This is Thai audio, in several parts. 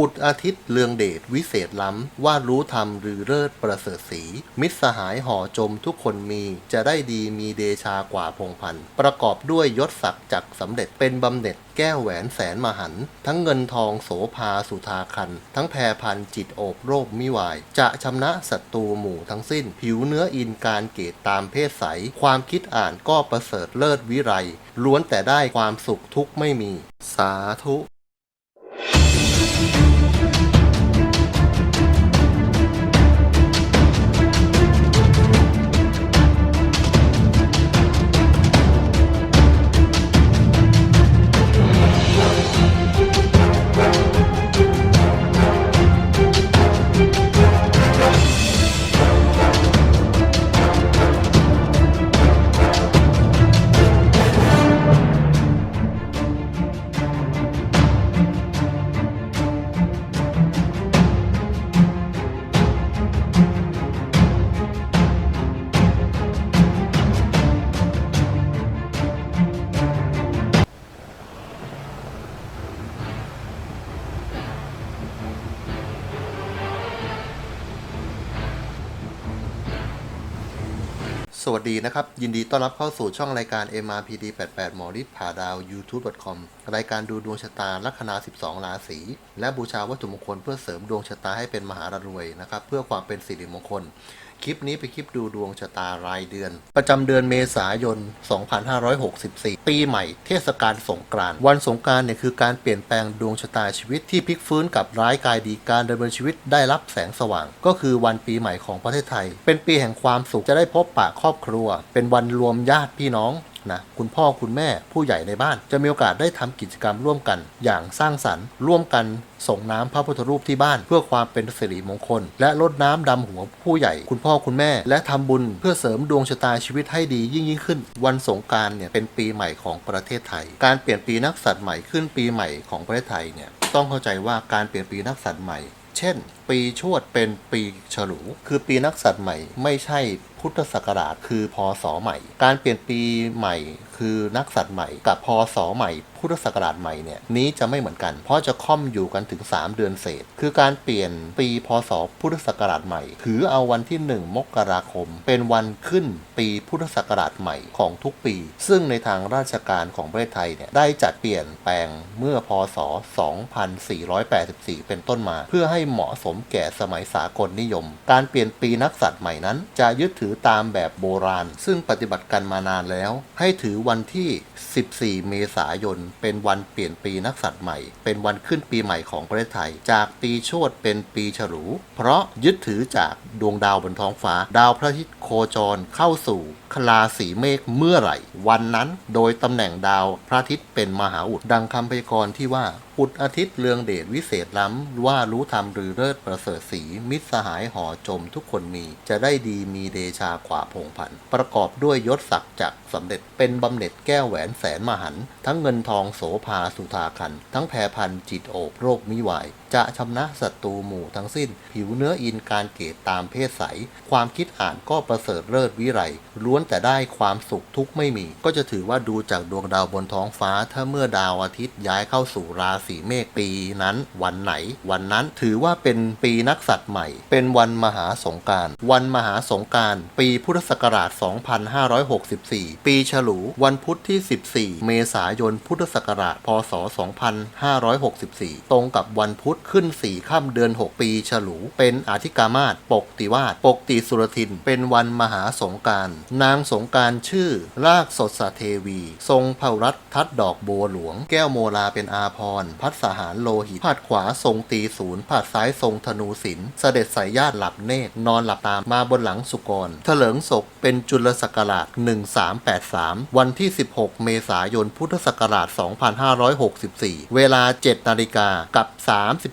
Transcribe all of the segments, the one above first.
อุดอาทิตย์เลืองเดชวิเศษล้ำ ว่ารู้ธรรมหรือเลิศประเสริฐสี มิตรสหายห่อจมทุกคนมีจะได้ดีมีเดชากว่าพงพันประกอบด้วยยศศักดิ์จักสำเร็จเป็นบำเหน็จแก้วแหวนแสนมหัน ทั้งเงินทองโสภาสุธาคัน ทั้งแพรพันจิตโอบโรคมิวาย จะชำนะศัตรูหมู่ทั้งสิ้น ผิวเนื้ออินการเกตตามเพศใส ความคิดอ่านก็ประเสริฐเลิศวิไรล้วนแต่ได้ความสุขทุกไม่มี สาธุ ดีนะครับ ยินดีต้อนรับเข้าสู่ช่องรายการ MRPD 88หมอฤทธิ์ผ่าดาว YouTube.com รายการดูดวงชะตาลัคนา 12 ราศีและบูชาวัตถุมงคลเพื่อเสริมดวงชะตาให้เป็นมหารวยนะครับ เพื่อความเป็นสิริมงคล คลิปนี้เป็นคลิปดูดวงชะตารายเดือน ประจำเดือนเมษายน 2564 ปีใหม่เทศกาลสงกรานต์วันสงกรานต์เนี่ยคือการเปลี่ยนแปลงดวงชะตาชีวิตที่พลิกฟื้นกับร้ายกายดีการดำเนินชีวิตได้รับแสงสว่าง ก็คือวันปีใหม่ของประเทศไทย เป็นปีแห่งความสุขจะได้พบปะครอบครัว เป็นวันรวมญาติพี่น้อง นะคุณพ่อคุณแม่ผู้ใหญ่ในบ้าน จะมีโอกาสได้ทำกิจกรรมร่วมกัน อย่างสร้างสรรค์ร่วมกันส่งน้ำพระพุทธรูปที่บ้าน เพื่อความเป็นสิริมงคล และรดน้ำดำหัวผู้ใหญ่ คุณพ่อคุณแม่ และทำบุญเพื่อเสริมดวงชะตาชีวิตให้ดียิ่งยิ่งขึ้น วันสงการเนี่ยเป็นปีใหม่ของประเทศไทย การเปลี่ยนปีนักสัตว์ใหม่ขึ้นปีใหม่ของประเทศไทยเนี่ยต้องเข้าใจว่าการเปลี่ยนปีนักสัตว์ใหม่ เช่น ปีชวดเป็นปีฉลู คือปีนักสัตว์ใหม่ไม่ใช่ พุทธศักราชคือพศใหม่ การเปลี่ยนปีใหม่คือนักสัตว์ใหม่กับพศใหม่พุทธศักราชใหม่เนี่ยนี้จะไม่เหมือนกัน เพราะจะค่อมอยู่กันถึง 3 เดือนเศษ คือการเปลี่ยนปีพศพุทธศักราชใหม่ ถือเอาวันที่ 1 มกราคม เป็นวันขึ้นปีพุทธศักราชใหม่ของทุกปี ซึ่งในทางราชการของประเทศไทยเนี่ยได้จัดเปลี่ยนแปลงเมื่อพศ 2484 เป็นต้นมา เพื่อให้เหมาะสมแก่สมัยสากลนิยม การเปลี่ยนปีนักสัตว์ใหม่นั้น จะยึดถือตามแบบโบราณ ซึ่งปฏิบัติกันมานานแล้ว ให้ถือวันที่ 14 เมษายน เป็นวันเปลี่ยนปีนักสัตว์ใหม่ เป็นวันขึ้นปีใหม่ของประเทศไทย จากปีชวดเป็นปีฉลู เพราะยึดถือจากดวงดาวบนท้องฟ้า ดาวพระอาทิตย์โคจรเข้าสู่คลาสีเมฆเมื่อไหร่ วันนั้นโดยตำแหน่งดาวพระอาทิตย์เป็นมหาอุดดังคำพยากรณ์ที่ว่าอุดอาทิตย์เรืองเดชวิเศษล้ำ ว่ารู้ธรรมหรือเลิศประเสริฐสีมิตรสหายห่อจมทุกคนมีจะได้ดีมีเดชากว่าพงพันประกอบด้วยยศศักดิ์จักสำเร็จเป็นบำเหน็จแก้วแหวนแสนมหัน ทั้งเงินทองโสภาสุธาคัน ทั้งแพรพันจิตโอบโรคมิวาย จะชำนะศัตรูหมู่ทั้งสิ้น ผิวเนื้ออินการเกตตามเพศใส ความคิดอ่านก็ประเสริฐเลิศวิไรล้วนแต่ได้ความสุขทุกไม่มี ก็จะถือว่าดูจากดวงดาวบนท้องฟ้า ถ้าเมื่อดาวอาทิตย์ย้ายเข้าสู่ราศีเมษปีนั้น วันไหน วันนั้นถือว่าเป็นปีนักสัตว์ใหม่ เป็นวันมหาสงการ วันมหาสงการ ปีพุทธศักราช 2564 ปีฉลูวันพุธที่ 14 เมษายนพุทธศักราช พศ 2564 ตรงกับวันพุธขึ้น4ค่ำเดือน 6 ปีฉลู เป็นอธิกามาศปกติวาสปกติสุรทิน เป็นวันมหาสงการ นางสงการชื่อ รากสดสเทวี ทรงเผ่ารัฐทัดดอกบัวหลวง แก้วโมลาเป็นอาพร พัดสหารโลหิตผาดขวาทรงตีศูนย์ผาดซ้ายทรงธนูศิลป์เสด็จสายญาติหลับเนตรนอนหลับตามมาบนหลังสุกรเถลิงศพเป็นจุลศักราช1383 วันที่ 16 เมษายนพุทธศักราช 2564 เวลา 7 นาฬิกากับ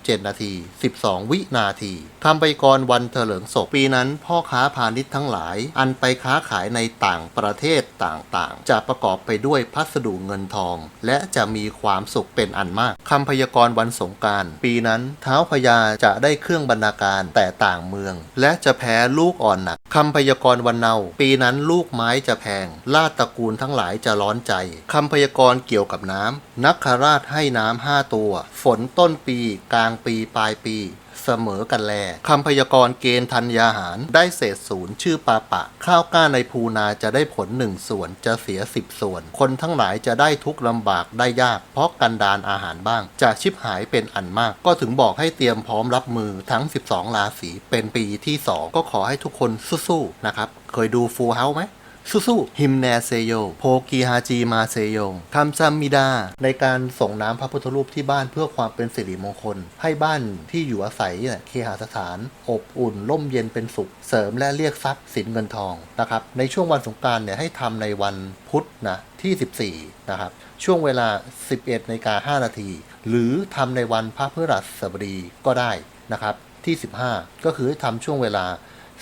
37นาที 12 วินาที คำไปกรวันเถลิงศพปีนั้น พ่อค้าพาณิชย์ทั้งหลาย อันไปค้าขายในต่างประเทศต่างๆ จะประกอบไปด้วยพัสดุเงินทอง และจะมีความสุขเป็นอันมากคำพยากรณ์วันสงการปีนั้นเท้าวพญาจะได้เครื่องบรรณาการแต่ต่างเมือง และจะแพ้ลูกอ่อนหนักคำพยากรณ์วันเนาปีนั้นลูกไม้จะแพงลาดตระกูลทั้งหลายจะร้อนใจคำพยากรณ์เกี่ยวกับน้ำนักคราชให้น้ำห้าตัว ฝนต้นปี กลางปีปลายปี เสมอกันแลคำพยากรณ์เกณฑ์ธัญญาหาร ได้เศษศูนย์ชื่อปาปะ ข้าวกล้าในภูนาจะได้ผลหนึ่งส่วนจะเสียสิบส่วน คนทั้งหลายจะได้ทุกลำบากได้ยาก เพราะกันดานอาหารบ้าง จะชิบหายเป็นอันมาก ก็ถึงบอกให้เตรียมพร้อมรับมือทั้ง 12 ราศีเป็นปีที่ 2 ก็ขอให้ทุกคนสู้ๆนะครับ เคยดูฟูเฮาไหม สู้ๆฮิมแนเซโยโพกีฮาจีมาเซโยคำซัมมิดา ในการส่งน้ำพระพุทธรูปที่บ้านเพื่อความเป็นสิริมงคล ให้บ้านที่อยู่อาศัยเนี่ยเคหสถาน อบอุ่นร่มเย็นเป็นสุข เสริมและเรียกทรัพย์สินเงินทองนะครับในช่วงวันสงการเนี่ยให้ทำในวันพุธนะที่ 14 นะครับ ช่วงเวลา 11นาฬิกา5นาที หรือทำในวันพระพฤหัสบดีก็ได้นะครับ ที่ 15 ก็คือให้ทำช่วงเวลา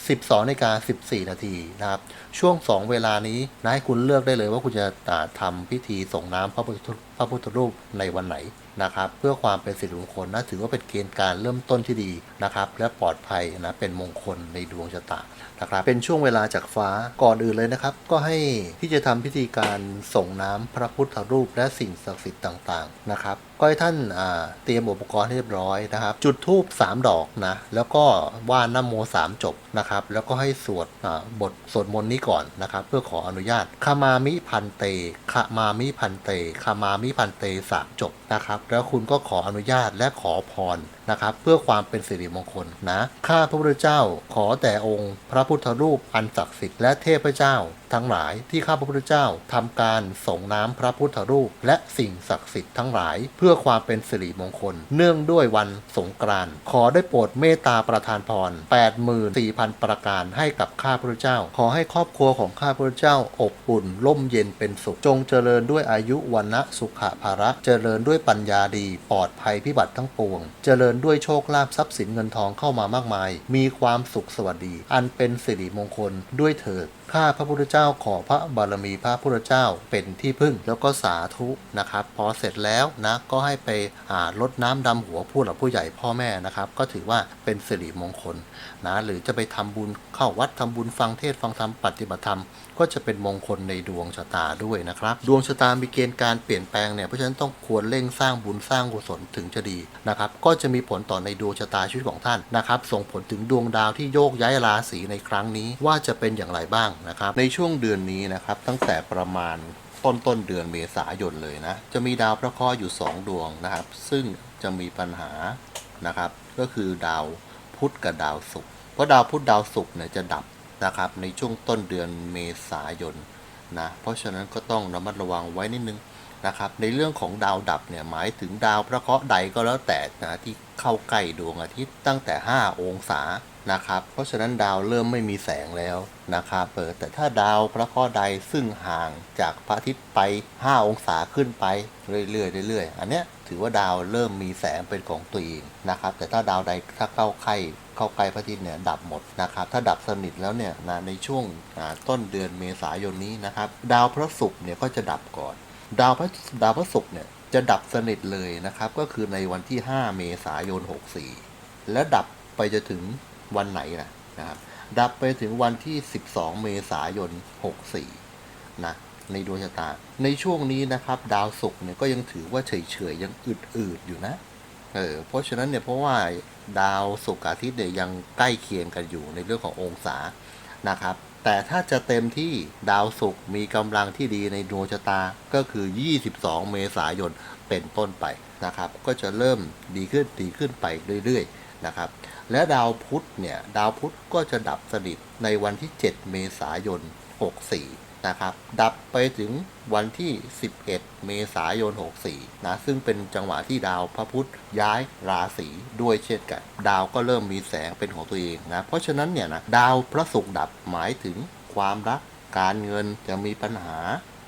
12นาฬิกา14 นาทีนะครับช่วง 2 เวลานี้นะให้คุณเลือกได้เลยว่าคุณจะอ่าทำพิธีส่งน้ำพระพุทธพระพุทธรูปในวันไหนนะครับ เพื่อความเป็นสิริมงคลนะถือว่าเป็นเกณฑ์การเริ่มต้นที่ดีนะครับ และปลอดภัยนะเป็นมงคลในดวงชะตานะครับ เป็นช่วงเวลาจากฟ้าก่อนอื่นเลยนะครับ ก็ให้ที่จะทำพิธีการส่งน้ำพระพุทธรูปและสิ่งศักดิ์สิทธิ์ต่างๆนะครับก็ให้ท่านเตรียมอุปกรณ์ให้เรียบร้อยนะครับ จุดธูป3ดอกนะแล้วก็ว่านน้ำโม3จบนะครับ แล้วก็ให้สวดบทสวดมนต์นี้ก่อนนะครับ เพื่อขออนุญาตคามามิพันเตคามามิพันเตคามามิพันเตสามจบนะครับ แล้วคุณก็ขออนุญาตและขอพรนะครับ เพื่อความเป็นสิริมงคลนะข้าพระพุทธเจ้าขอแต่องค์ พระพุทธรูปอันศักดิ์สิทธิ์และเทพเจ้า ทั้งหลายที่ข้าพระพุทธเจ้าทำการส่งน้ำพระพุทธรูป และสิ่งศักดิ์สิทธิ์ทั้งหลาย เพื่อความเป็นสิริมงคล เนื่องด้วยวันสงกรานต์ขอได้โปรดเมตตาประทานพร84,000 ประการให้กับข้าพระพุทธเจ้า ขอให้ครอบครัวของข้าพระพุทธเจ้าอบอุ่นร่มเย็นเป็นสุข จงเจริญด้วยอายุวันนะสุขภาระ เจริญด้วยปัญญาดี ปลอดภัยพิบัติทั้งปวง เจริญด้วยโชคลาภทรัพย์สินเงินทองเข้ามามากมาย มีความสุขสวัสดี อันเป็นสิริมงคลด้วยเถิด ข้าพระพุทธเจ้าขอพระบารมีพระพุทธเจ้าเป็นที่พึ่งแล้วก็สาธุนะครับ พอเสร็จแล้วนะก็ให้ไปอารดน้ำดำหัวผู้หลักผู้ใหญ่พ่อแม่นะครับ ก็ถือว่าเป็นสิริมงคลนะหรือจะไปทำบุญเข้าวัดทำบุญฟังเทศฟังธรรมปฏิบัติธรรม ก็จะเป็นมงคลในดวงชะตาด้วยนะครับ ดวงชะตามีเกณฑ์การเปลี่ยนแปลงเนี่ยเพราะฉะนั้นต้องควรเร่งสร้างบุญสร้างกุศลถึงจะดีนะครับก็จะมีผลต่อในดวงชะตาชีวิตของท่านนะครับส่งผลถึงดวงดาวที่โยกย้ายราศีในครั้งนี้ว่าจะเป็นอย่างไรบ้างนะครับในช่วงเดือนนี้นะครับตั้งแต่ประมาณต้นต้นเดือนเมษายนเลยนะ จะมีดาวพระเคราะห์อยู่ 2 ดวงนะครับ ซึ่งจะมีปัญหานะครับ ก็คือดาวพุธกับดาวศุกร์เพราะดาวพุธดาวศุกร์เนี่ยจะดับนะครับ ในช่วงต้นเดือนเมษายนนะเพราะฉะนั้นก็ต้องระมัดระวังไว้นิดนึงนะครับ ในเรื่องของดาวดับเนี่ยหมายถึงดาวพระเคราะห์ใดก็แล้วแต่นะที่เข้าใกล้ดวงอาทิตย์ตั้งแต่ 5 องศา นะครับ เพราะฉะนั้นดาวเริ่มไม่มีแสงแล้วนะครับเปิดแต่ถ้าดาวพระเคราะห์ใดซึ่งห่างจากพระอาทิตย์ไป 5 องศาขึ้นไปเรื่อยๆเรื่อยๆ อันเนี้ยถือว่าดาวเริ่มมีแสงเป็นของตัวเองนะครับ แต่ถ้าดาวใดถ้าเข้าใกล้เข้าใกล้พระอาทิตย์เนี่ยดับหมดนะครับ ถ้าดับสนิทแล้วเนี่ยนะในช่วงต้นเดือนเมษายนนี้นะครับ ดาวพระศุกร์เนี่ยก็จะดับก่อน ดาวพระดาวพระศุกร์เนี่ยจะดับสนิทเลยนะครับ ก็คือในวันที่ 5 เมษายน 64 และดับไปจะถึง วันไหนนะนะครับ ดับไปถึงวันที่ 12 เมษายน 64 นะ ในดวงชะตา ในช่วงนี้นะครับ ดาวศุกร์เนี่ยก็ยังถือว่าเฉยๆยังอืดๆอยู่นะ เออ เพราะฉะนั้นเนี่ยเพราะว่าดาวศุกร์อาทิตย์เนี่ยยังใกล้เคียงกันอยู่ในเรื่องขององศานะครับ แต่ถ้าจะเต็มที่ดาวศุกร์มีกำลังที่ดีในดวงชะตาก็คือ 22 เมษายนเป็นต้นไปนะครับ ก็จะเริ่มดีขึ้นดีขึ้นไปเรื่อยๆนะครับ และดาวพุธเนี่ย ดาวพุธก็จะดับสนิทในวันที่ 7 เมษายน 64 นะครับ ดับไปถึงวันที่ 11 เมษายน 64 นะ ซึ่งเป็นจังหวะที่ดาวพระพุธย้ายราศีด้วยเช่นกัน ดาวก็เริ่มมีแสงเป็นของตัวเองนะ เพราะฉะนั้นเนี่ยนะดาวพระศุกร์ดับหมายถึงความรัก การเงินจะมีปัญหา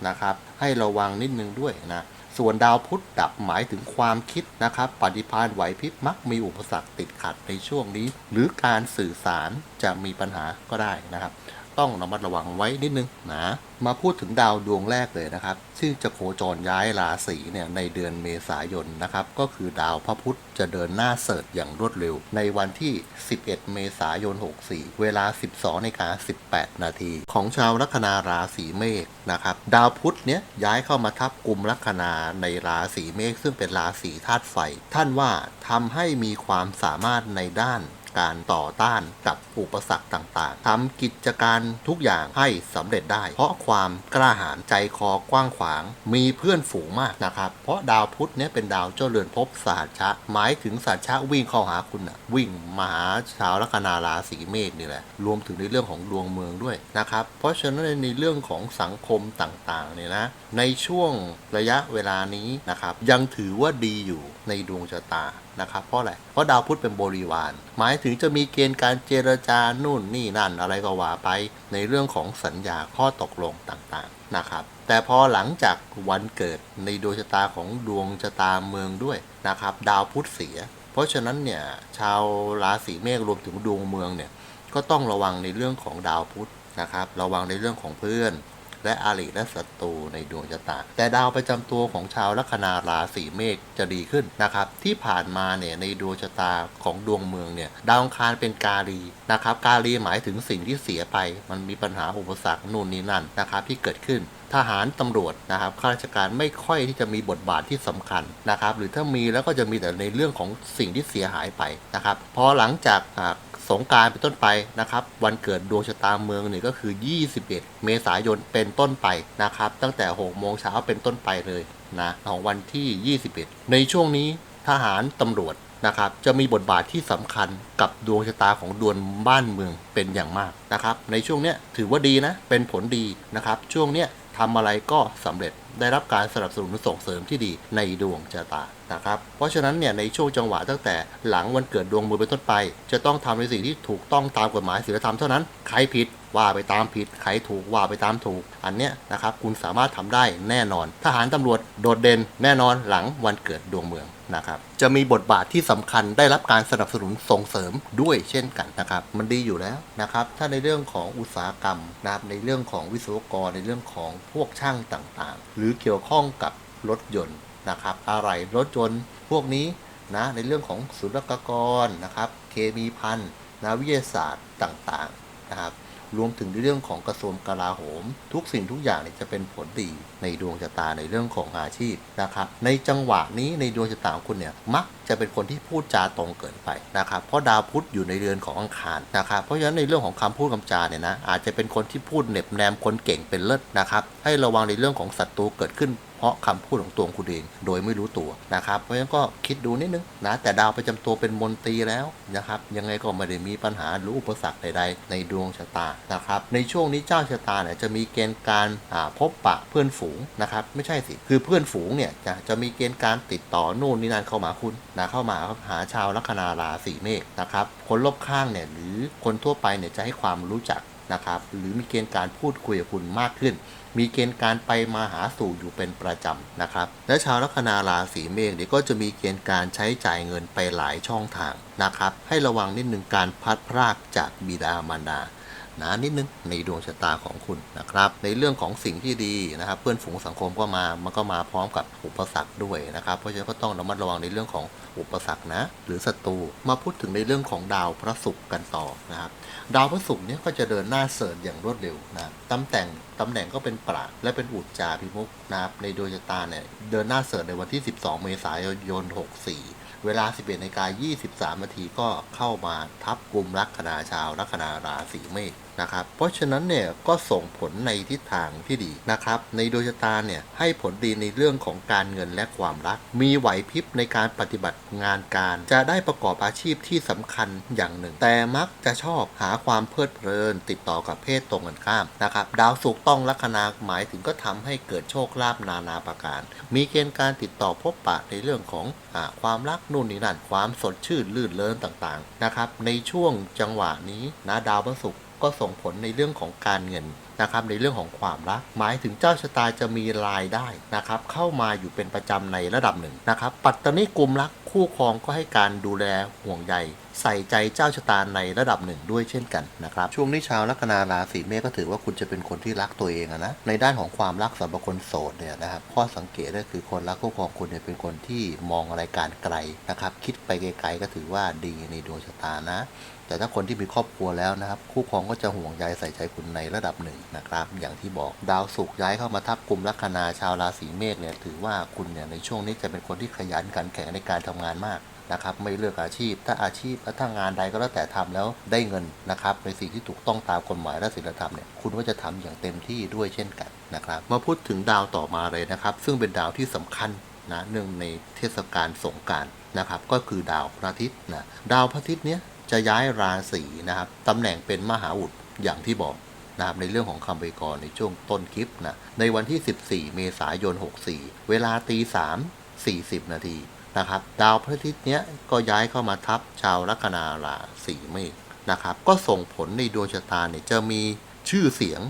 นะครับ ให้ระวังนิดนึงด้วยนะ ส่วนดาวพุธดับหมายถึงความคิดนะครับ ปฏิพานไหวพริบมักมีอุปสรรคติดขัดในช่วงนี้ หรือการสื่อสารจะมีปัญหาก็ได้นะครับ ต้องระมัดระวังไว้นิดนึงนะมาพูดถึงดาวดวงแรกเลยนะครับ ซึ่งจะโคจรย้ายราศีเนี่ยในเดือนเมษายนนะครับ ก็คือดาวพระพุธจะเดินหน้าเสริฐอย่างรวดเร็ว ในวันที่ 11 เมษายน 64 เวลา 12นกา18 นาที ของชาวลัคนาราศีเมษนะครับ ดาวพุธเนี้ยย้ายเข้ามาทับกลุ่มลัคนาในราศีเมษซึ่งเป็นราศีธาตุไฟ ท่านว่าทำให้มีความสามารถในด้าน การต่อต้านกับอุปสรรคต่างๆทำกิจการทุกอย่างให้สำเร็จได้ เพราะความกล้าหาญใจคอกว้างขวาง มีเพื่อนฝูงมากนะครับ เพราะดาวพุธเนี้ยเป็นดาวเจ้าเรือนภพสหัชะ หมายถึงสัชชะวิ่งเข้าหาคุณนะวิ่งมาหาชาวลัคนาราศีเมษนี่แหละ รวมถึงในเรื่องของดวงเมืองด้วยนะครับ เพราะฉะนั้นในเรื่องของสังคมต่างๆเนี่ยนะ ในช่วงระยะเวลานี้นะครับ ยังถือว่าดีอยู่ในดวงชะตา นะครับเพราะอะไรเพราะดาวพุธเป็นบริวาร หมายถึงจะมีเกณฑ์การเจรจานู่นนี่นั่นอะไรก็ว่าไป ในเรื่องของสัญญาข้อตกลงต่างๆนะครับแต่พอหลังจากวันเกิดในดวงชะตาของดวงชะตาเมืองด้วยนะครับดาวพุธเสีย เพราะฉะนั้นเนี่ยชาวราศีเมษรวมถึงดวงเมืองเนี่ยก็ต้องระวังในเรื่องของดาวพุธนะครับระวังในเรื่องของเพื่อน และอาริและศัตรูในดวงชะตา แต่ดาวประจำตัวของชาวลัคนาราศีเมษจะดีขึ้นนะครับ ที่ผ่านมาเนี่ยในดวงชะตาของดวงเมืองเนี่ยดาวอังคารเป็นกาลีนะครับ กาลีหมายถึงสิ่งที่เสียไป มันมีปัญหาอุปสรรคนู่นนี่นั่นนะครับที่เกิดขึ้นทหารตำรวจนะครับข้าราชการไม่ค่อยที่จะมีบทบาทที่สำคัญนะครับ หรือถ้ามีแล้วก็จะมีแต่ในเรื่องของสิ่งที่เสียหายไปนะครับพอหลังจากา สงการเป็นต้นไปนะครับ วันเกิดดวงชะตาเมืองเนี่ยก็คือ 21 เมษายนเป็นต้นไปนะครับ ตั้งแต่6โมงเช้าเป็นต้นไปเลยนะของวันที่ 21 ในช่วงนี้ทหารตำรวจนะครับจะมีบทบาทที่สำคัญกับดวงชะตาของดวงบ้านเมืองเป็นอย่างมากนะครับ ในช่วงเนี้ยถือว่าดีนะ เป็นผลดีนะครับ ช่วงเนี้ยทำอะไรก็สำเร็จ ได้รับการสนับสนุนส่งเสริมที่ดีในดวงชะตานะครับเพราะฉะนั้นเนี่ยในช่วงจังหวะตั้งแต่หลังวันเกิดดวงมือเป็นต้นไป จะต้องทำในสิ่งที่ถูกต้องตามกฎหมายศีลธรรมเท่านั้นใครผิด ว่าไปตามผิดใครถูกว่าไปตามถูก อันเนี้ยนะครับคุณสามารถทำได้แน่นอน ทหารตำรวจโดดเด่นแน่นอนหลังวันเกิดดวงเมืองนะครับจะมีบทบาทที่สำคัญได้รับการสนับสนุนส่งเสริมด้วยเช่นกันนะครับมันดีอยู่แล้วนะครับถ้าในเรื่องของอุตสาหกรรมนะครับในเรื่องของวิศวกรในเรื่องของพวกช่างต่างๆ หรือเกี่ยวข้องกับรถยนต์นะครับอะไรรถยนต์พวกนี้นะในเรื่องของศุลกากรนะครับเคมีพันนะวิทยาศาสตร์ต่างๆนะครับ รวมถึงในเรื่องของกระทรวงกลาโหม ทุกสิ่งทุกอย่างเนี่ยจะเป็นผลดีในดวงชะตาในเรื่องของอาชีพนะครับ ในจังหวะนี้ในดวงชะตาของคุณเนี่ยมักจะเป็นคนที่พูดจาตรงเกินไปนะครับเพราะดาวพุธอยู่ในเรือนของอังคารนะครับเพราะฉะนั้นในเรื่องของคำพูดคำจาเนี่ยนะอาจจะเป็นคนที่พูดเหน็บแนมคนเก่งเป็นเลิศนะครับให้ระวังในเรื่องของศัตรูเกิดขึ้น เพราะคำพูดของตัวคุณเอง โดยไม่รู้ตัวนะครับ เพราะฉะนั้นก็คิดดูนิดนึงนะแต่ดาวประจำตัวเป็นมนตรีแล้วนะครับ ยังไงก็ไม่ได้มีปัญหาหรืออุปสรรคใดๆ ในดวงชะตานะครับ ในช่วงนี้เจ้าชะตาเนี่ยจะมีเกณฑ์การพบปะเพื่อนฝูงนะครับไม่ใช่สิคือเพื่อนฝูงเนี่ยจะจะมีเกณฑ์การติดต่อโน่นนี่นั่นเข้ามาคุณนะเข้ามาหาชาวลัคนาราศีเมษนะครับคนรอบข้างเนี่ยหรือคนทั่วไปเนี่ยจะให้ความรู้จัก นะครับ หรือมีเกณฑ์การพูดคุยกับคุณมากขึ้น มีเกณฑ์การไปมาหาสู่อยู่เป็นประจำนะครับ และชาวลัคนาราศีเมษเนี่ยก็จะมีเกณฑ์การใช้จ่ายเงินไปหลายช่องทางนะครับ ให้ระวังนิดนึงการพัดพรากจากบิดามารดานะนิดนึงในดวงชะตาของคุณนะครับ ในเรื่องของสิ่งที่ดีนะครับ เพื่อนฝูงสังคมก็มามันก็มาพร้อมกับอุปสรรคด้วยนะครับ เพราะฉะนั้นก็ต้องระมัดระวังในเรื่องของอุปสรรคนะ หรือศัตรูมาพูดถึงในเรื่องของดาวพระศุกร์กันต่อนะครับ ดาวพระศุกร์เนี่ยก็จะเดินหน้าเสริญอย่างรวดเร็วนะตำแหน่ง ตำแหน่งก็เป็นปราดและเป็นอุจจาพิมุกนะครับในดวงชะตาเนี่ยเดินหน้าเสริญในวันที่ 12 เมษายน 64 เวลา 11นาฬิกา23นาทีก็เข้ามาทับกลุ่มลัคนาชาวลัคนาราศีเมษนะครับ เพราะฉะนั้นเนี่ยก็ส่งผลในทิศทางที่ดีนะครับ ในดวงชะตาเนี่ยให้ผลดีในเรื่องของการเงินและความรัก มีไหวพริบในการปฏิบัติงานการ จะได้ประกอบอาชีพที่สำคัญอย่างหนึ่ง แต่มักจะชอบหาความเพลิดเพลิน ติดต่อกับเพศตรงกันข้ามนะครับ ดาวศุกร์ต้องลัคนาหมายถึงก็ทำให้เกิดโชคลาภนานาประการ มีเกณฑ์การติดต่อพบปะในเรื่องของอความรักนู่นนี่นั่นความสดชื่นลื่นเลินต่างๆนะครับ ในช่วงจังหวะนี้นะดาวพฤหัสก็ส่งผลในเรื่องของการเงินนะครับในเรื่องของความรัก หมายถึงเจ้าชะตาจะมีรายได้นะครับเข้ามาอยู่เป็นประจำในระดับหนึ่งนะครับปัตตานีกลุ่มรัก คู่ครองก็ให้การดูแลห่วงใยใส่ใจเจ้าชะตาในระดับหนึ่งด้วยเช่นกันนะครับ ช่วงนี้ชาวลัคนาราศีเมษก็ถือว่าคุณจะเป็นคนที่รักตัวเองนะในด้านของความรักสำหรับคนโสดเนี่ยนะครับข้อสังเกตก็คือคนรักคู่ครองคุณเนี่ยเป็นคนที่มองอะไรการไกลนะครับ คิดไปไกลๆก็ถือว่าดีในดวงชะตานะ แต่ถ้าคนที่มีครอบครัวแล้วนะครับ คู่ครองก็จะห่วงใยใส่ใจคุณในระดับหนึ่งนะครับ อย่างที่บอกดาวศุกร์ย้ายเข้ามาทับกลุ่มลัคนาชาวราศีเมษเนี่ยถือว่าคุณเนี่ยในช่วงนี้จะเป็นคนที่ขยันขันแข็งในการทำงานมากนะครับไม่เลือกอาชีพ ถ้าอาชีพและถ้างานใดก็แล้วแต่ทำแล้วได้เงินนะครับในสิ่งที่ถูกต้องตามกฎหมายและศีลธรรมเนี่ยคุณก็จะทำอย่างเต็มที่ด้วยเช่นกันนะครับมาพูดถึงดาวต่อมาเลยนะครับ ซึ่งเป็นดาวที่สำคัญนะเนื่องในเทศกาลสงการนะครับก็คือดาวพระอาทิตย์นะดาวพระอาทิตย์เนี้ย จะย้ายราศีนะครับตำแหน่งเป็นมหาอุดอย่างที่บอกนะครับในเรื่องของคำพยากรณ์ในช่วงต้นคลิปนะในวันที่ 14 เมษายน 64 เวลาตี3 40 นาทีนะครับดาวพระอาทิตย์เนี้ยก็ย้ายเข้ามาทับชาวลัคนาราศีเมษนะครับก็ส่งผลในดวงชะตาเนี่ยจะมีชื่อเสียง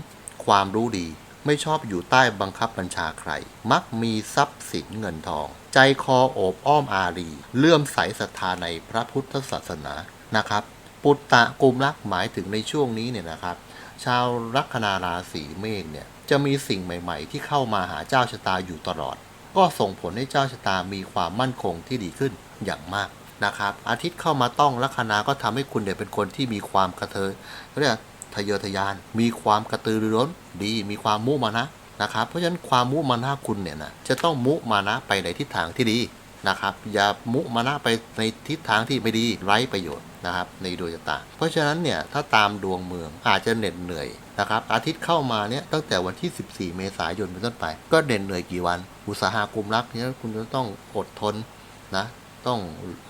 ความรู้ดี ไม่ชอบอยู่ใต้บังคับบัญชาใคร มักมีทรัพย์สินเงินทอง ใจคอโอบอ้อมอารี เลื่อมใสศรัทธาในพระพุทธศาสนา นะครับปุตตะกุมรักหมายถึงในช่วงนี้เนี่ยนะครับ ชาวลัคนาราศีเมษเนี่ยจะมีสิ่งใหม่ ๆ ที่เข้ามาหาเจ้าชะตาอยู่ตลอด ก็ส่งผลให้เจ้าชะตามีความมั่นคงที่ดีขึ้นอย่างมากนะครับ อาทิตย์เข้ามาต้องลัคนาก็ทำให้คุณเนี่ยเป็นคนที่มีความกระเทยเขาเรียกทะเยอทะยาน มีความกระตือรือร้นดี มีความมุมานะนะครับ เพราะฉะนั้นความมุมานะคุณเนี่ยนะจะต้องมุมานะไปในทิศทางที่ดีนะครับ อย่ามุมานะไปในทิศทางที่ไม่ดีไร้ประโยชน์ นะครับในดวงชะตา เพราะฉะนั้นเนี่ยถ้าตามดวงเมืองอาจจะเหน็ดเหนื่อยนะครับอาทิตย์เข้ามาเนี่ยตั้งแต่วันที่ 14 เมษายนเป็นต้นไป ก็เหน็ดเหนื่อยกี่วัน อุตสาหกรรมรักเนี่ยคุณจะต้องอดทนนะต้อง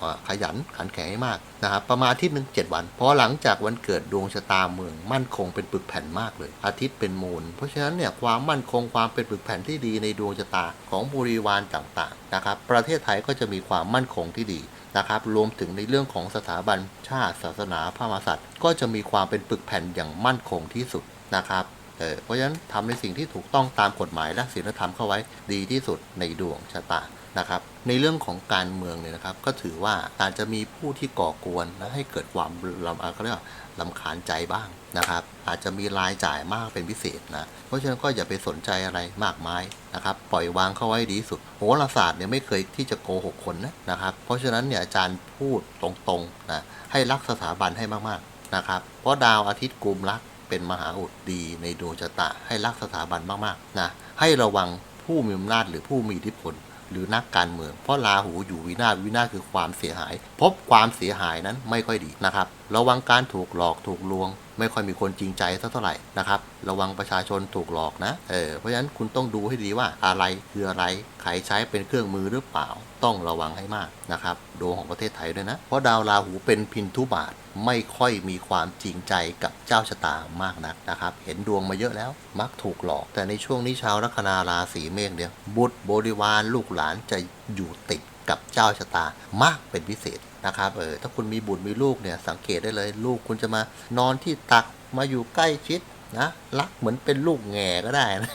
อขยันขันแข็งให้มากนะครับประมาณอาทิตย์หนึ่งเจ็ดวันเพราะหลังจากวันเกิดดวงชะตาเมืองมั่นคงเป็นปึกแผ่นมากเลย อาทิตย์เป็นมูล เพราะฉะนั้นเนี่ยความมั่นคงความเป็นปึกแผ่นที่ดีในดวงชะตาของบริวารต่างๆนะครับประเทศไทยก็จะมีความมั่นคงที่ดี นะครับ รวมถึงในเรื่องของสถาบันชาติศาสนาพระมหากษัตริย์ ก็จะมีความเป็นปึกแผ่นอย่างมั่นคงที่สุดนะครับเออเพราะฉะนั้นทำในสิ่งที่ถูกต้องตามกฎหมายและศีลธรรมเข้าไว้ดีที่สุดในดวงชะตา นะครับ ในเรื่องของการเมืองเนี่ยนะครับ ก็ถือว่าอาจจะมีผู้ที่ก่อกวนและให้เกิดความลำเขาเรียกลำคาญใจบ้างนะครับ อาจจะมีรายจ่ายมากเป็นพิเศษนะเพราะฉะนั้นก็อย่าไปสนใจอะไรมากมายนะครับ ปล่อยวางเข้าไว้ดีสุดโหราศาสตร์เนี่ยไม่เคยที่จะโกหกคนนะนะครับ เพราะฉะนั้นเนี่ยอาจารย์พูดตรงๆนะให้รักสถาบันให้มากๆนะครับ เพราะดาวอาทิตย์กลุ่มรักเป็นมหาอุดดีในดวงชะตาให้รักสถาบันมากๆนะให้ระวังผู้มีอำนาจหรือผู้มีอิทธิพล หรือนักการเมือง เพราะราหูอยู่วินาศวินาศคือความเสียหาย พบความเสียหายนั้นไม่ค่อยดีนะครับ ระวังการถูกหลอกถูกลวง ไม่ค่อยมีคนจริงใจสักเท่าไหร่นะครับ ระวังประชาชนถูกหลอกนะ เออ เพราะฉะนั้นคุณต้องดูให้ดีว่าอะไรคืออะไร ใครใช้เป็นเครื่องมือหรือเปล่า ต้องระวังให้มากนะครับ ดวงของประเทศไทยด้วยนะ เพราะดาวราหูเป็นพินทุบาท ไม่ค่อยมีความจริงใจกับเจ้าชะตามากนักนะครับ เห็นดวงมาเยอะแล้ว มักถูกหลอก แต่ในช่วงนี้ชาวลัคนาราศีเมษเนี่ยบุตรบริวารลูกหลานจะอยู่ติดกับเจ้าชะตามากเป็นพิเศษนะครับเออถ้าคุณมีบุตรมีลูกเนี่ยสังเกตได้เลยลูกคุณจะมานอนที่ตักมาอยู่ใกล้ชิด นะรักเหมือนเป็นลูกแง่ก็ได้นะ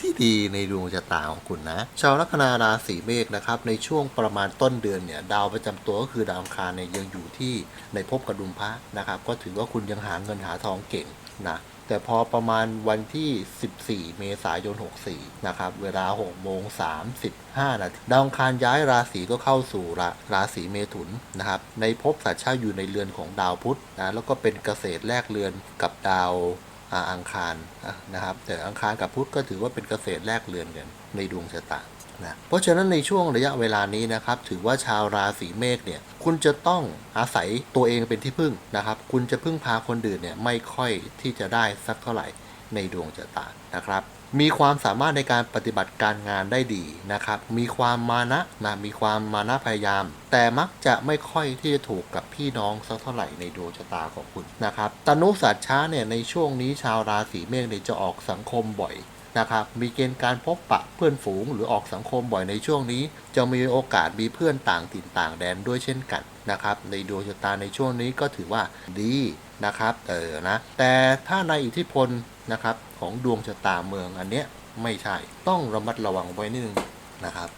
ที่ดีในดวงชะตาของคุณนะ ชาวลัคนาราศีเมษนะครับในช่วงประมาณต้นเดือนเนี่ยดาวประจำตัวก็คือดาวอังคารเนี่ยยังอยู่ที่ในภพกระดุมพระนะครับ ก็ถือว่าคุณยังหาเงินหาทองเก่งนะแต่พอประมาณวันที่ 14 เมษายน 64 นะครับ เวลา6โมง35 นาที ดาวอังคารย้ายราศีก็เข้าสู่ราราศีเมถุนนะครับ ในภพสัตว์เช่าอยู่ในเรือนของดาวพุธนะ แล้วก็เป็นเกษตรแลกเรือนกับดาว อังคารนะครับ แต่อังคารกับพุธก็ถือว่าเป็นเกษตรแลกเรือนกันในดวงชะตานะเพราะฉะนั้นในช่วงระยะเวลานี้นะครับ ถือว่าชาวราศีเมษเนี่ยคุณจะต้องอาศัยตัวเองเป็นที่พึ่งนะครับ คุณจะพึ่งพาคนอื่นเนี่ยไม่ค่อยที่จะได้สักเท่าไหร่ ในดวงชะตานะครับ มีความสามารถในการปฏิบัติการงานได้ดีนะครับ มีความมานะนะมีความมานะพยายาม แต่มักจะไม่ค่อยที่จะถูกกับพี่น้องสักเท่าไหร่ในดวงชะตาของคุณนะครับตนุสัตช้าเนี่ยในช่วงนี้ชาวราศีเมษเนี่ยจะออกสังคมบ่อยนะครับมีเกณฑ์การพบปะเพื่อนฝูงหรือออกสังคมบ่อยในช่วงนี้ จะมีโอกาสมีเพื่อนต่างถิ่นต่างแดนด้วยเช่นกันนะครับในดวงชะตาในช่วงนี้ก็ถือว่าดีนะครับเออนะแต่ถ้าในอิทธิพล นะครับของดวงชะตาเมืองอันเนี้ยไม่ใช่ต้องระมัดระวังไว้นิดนึงนะครับ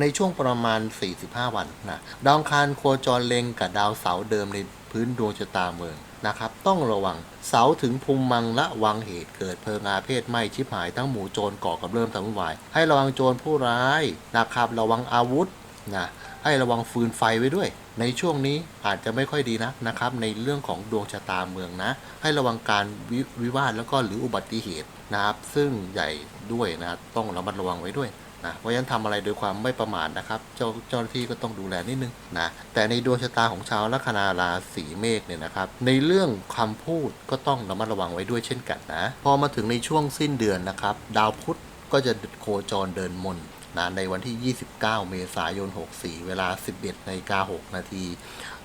ในช่วงประมาณ 45 วันนะดาวคารโคจรเล็งกับดาวเสาร์เดิมในพื้นดวงชะตาเมืองนะครับ ต้องระวังเสาถึงภูมิมังละวังเหตุเกิดเพลิงอาเพศไหม้ชิบหายทั้งหมู่โจรก่อกับเริ่มทำวุ่นวาย ให้ระวังโจรผู้ร้ายนะครับระวังอาวุธ นะให้ระวังฟืนไฟไว้ด้วย ในช่วงนี้อาจจะไม่ค่อยดีนักนะครับ ในเรื่องของดวงชะตาเมืองนะ ให้ระวังการวิวิวาทแล้วก็หรืออุบัติเหตุนะครับ ซึ่งใหญ่ด้วยนะต้องระมัดระวังไว้ด้วยนะเพราะฉะนั้นทำอะไรโดยความไม่ประมาทนะครับ เจ้าเจ้าหน้าที่ก็ต้องดูแลนิดนึงนะแต่ในดวงชะตาของชาวลัคนาราศีเมษเนี่ยนะครับ ในเรื่องคำพูดก็ต้องระมัดระวังไว้ด้วยเช่นกันนะ พอมาถึงในช่วงสิ้นเดือนนะครับ ดาวพุธก็จะโคจรเดินมน นะในวันที่ 29 เมษายน 64 เวลา 11นาฬิกา6นาที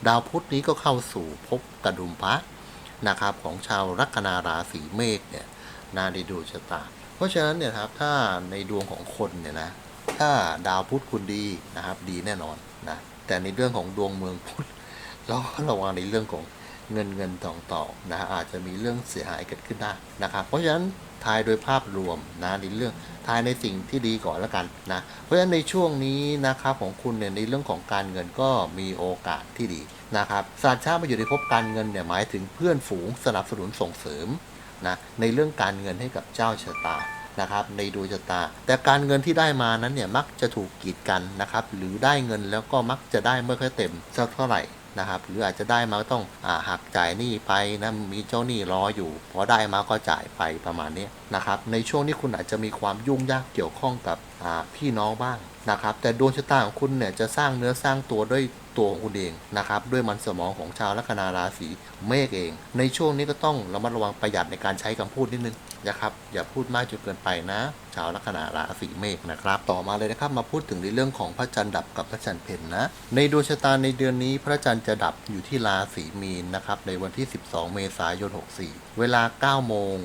ดาวพุธนี้ก็เข้าสู่ภพกระดุมพระนะครับของชาวลัคนาราศีเมษเนี่ยนาในดวงชะตา เพราะฉะนั้นเนี่ยครับถ้าในดวงของคนเนี่ยนะถ้าดาวพุธคุณดีนะครับดีแน่นอนนะแต่ในเรื่องของดวงเมืองพุธเราก็ระวังในเรื่องของ เงินเงินทองทองนะฮะอาจจะมีเรื่องเสียหายเกิดขึ้นได้นะครับเพราะฉะนั้นทายโดยภาพรวมนะในเรื่องทายในสิ่งที่ดีก่อนแล้วกันนะเพราะฉะนั้นในช่วงนี้นะครับของคุณเนี่ยในเรื่องของการเงินก็มีโอกาสที่ดีนะครับศาสตร์ชาติมาอยู่ในภพการเงินเนี่ยหมายถึงเพื่อนฝูงสนับสนุนส่งเสริมนะในเรื่องการเงินให้กับเจ้าชะตานะครับในดวงชะตา แต่การเงินที่ได้มานั้นเนี่ยมักจะถูกกีดกันนะครับหรือได้เงินแล้วก็มักจะได้ไม่ค่อยเต็มสักเท่าไหร่ นะครับหรืออาจจะได้มาต้องอหักจ่ายหนี้ไปนะมีเจ้าหนี้รออยู่พอได้มาก็จ่ายไปประมาณนี้นะครับในช่วงนี้คุณอาจจะมีความยุ่งยากเกี่ยวข้องกับพี่น้องบ้างนะครับแต่ดวงชะตาของคุณเนี่ยจะสร้างเนื้อสร้างตัวด้วยตัวของคุณเองนะครับด้วยมันสมองของชาวลัคนาราศีเมษเอง ในช่วงนี้ก็ต้องระมัดระวังประหยัดในการใช้คำพูดนิดนึง นะครับ อย่าพูดมากจนเกินไปนะ ชาวลัคนาราศีเมษนะครับ ต่อมาเลยนะครับ มาพูดถึงในเรื่องของพระจันทร์ดับกับพระจันทร์เพ็ญนะ ในดวงชะตาในเดือนนี้พระจันทร์จะดับอยู่ที่ราศีมีนนะครับ ในวันที่ 12 เมษายน 64 เวลา 9 โมง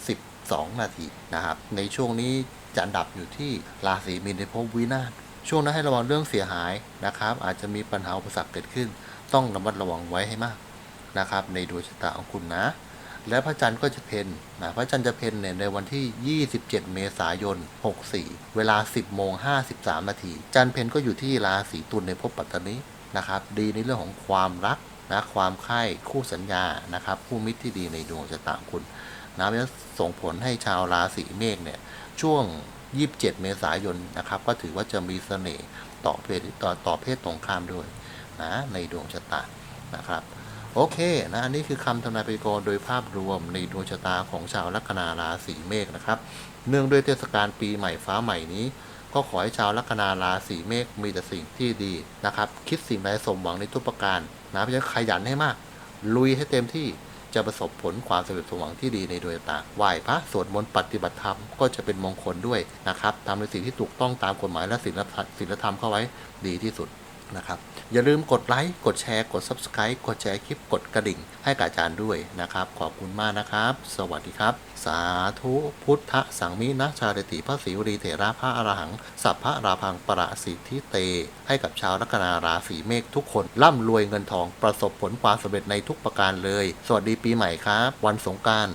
32 นาทีนะครับ ในช่วงนี้จันทร์ดับอยู่ที่ราศีมีนในภพวินาศช่วงนั้นให้ระวังเรื่องเสียหายนะครับ อาจจะมีปัญหาอุปสรรคเกิดขึ้น ต้องระมัดระวังไว้ให้มากนะครับ ในดวงชะตาของคุณนะ และพระจันทร์ก็จะเพ็ญนะพระจันทร์จะเพ็ญเนี่ยในวันที่ 27 เมษายน 64 เวลา 10โมง53 นาที จันทร์เพ็ญก็อยู่ที่ราศีตุลในภพปัตตานีนะครับ ดีในเรื่องของความรักนะความใคร่คู่สัญญานะครับคู่มิตรที่ดีในดวงชะตาคุณนะเพราะฉะนั้นส่งผลให้ชาวราศีเมษเนี่ยช่วง 27 เมษายนนะครับ ก็ถือว่าจะมีเสน่ห์ต่อเพศต่อต่อเพศตรงข้ามด้วยนะในดวงชะตานะครับ โอเคนะอันนี้คือคำทำนายพยากรณ์โดยภาพรวมในดวงชะตาของชาวลัคนาราศีเมษนะครับ เนื่องด้วยเทศกาลปีใหม่ฟ้าใหม่นี้ ก็ขอให้ชาวลัคนาราศีเมษมีแต่สิ่งที่ดีนะครับ คิดสิ่งใดสมหวังในทุกประการนะเพราะฉะนั้นขยันให้มาก ลุยให้เต็มที่จะประสบผลความสำเร็จสมหวังที่ดีในดวงตาไหว้พระสวดมนต์ปฏิบัติธรรมก็จะเป็นมงคลด้วยนะครับทำในสิ่งที่ถูกต้องตามกฎหมายและศีลธรรมเข้าไว้ดีที่สุด นะครับ อย่าลืมกดไลค์ กดแชร์ กด Subscribe กดแชร์คลิป กดกระดิ่ง ให้กับอาจารย์ด้วยนะครับ ขอบคุณมากนะครับ สวัสดีครับ สาธุพุทธสังมินะชาเรติพระศรีวรีเถระพระอรหัง สัพพะราพังประสิทธิเต ให้กับชาวลัคนาราศีเมษทุกคน ร่ำรวยเงินทองประสบผลความสำเร็จในทุกประการเลย สวัสดีปีใหม่ครับ วันสงการ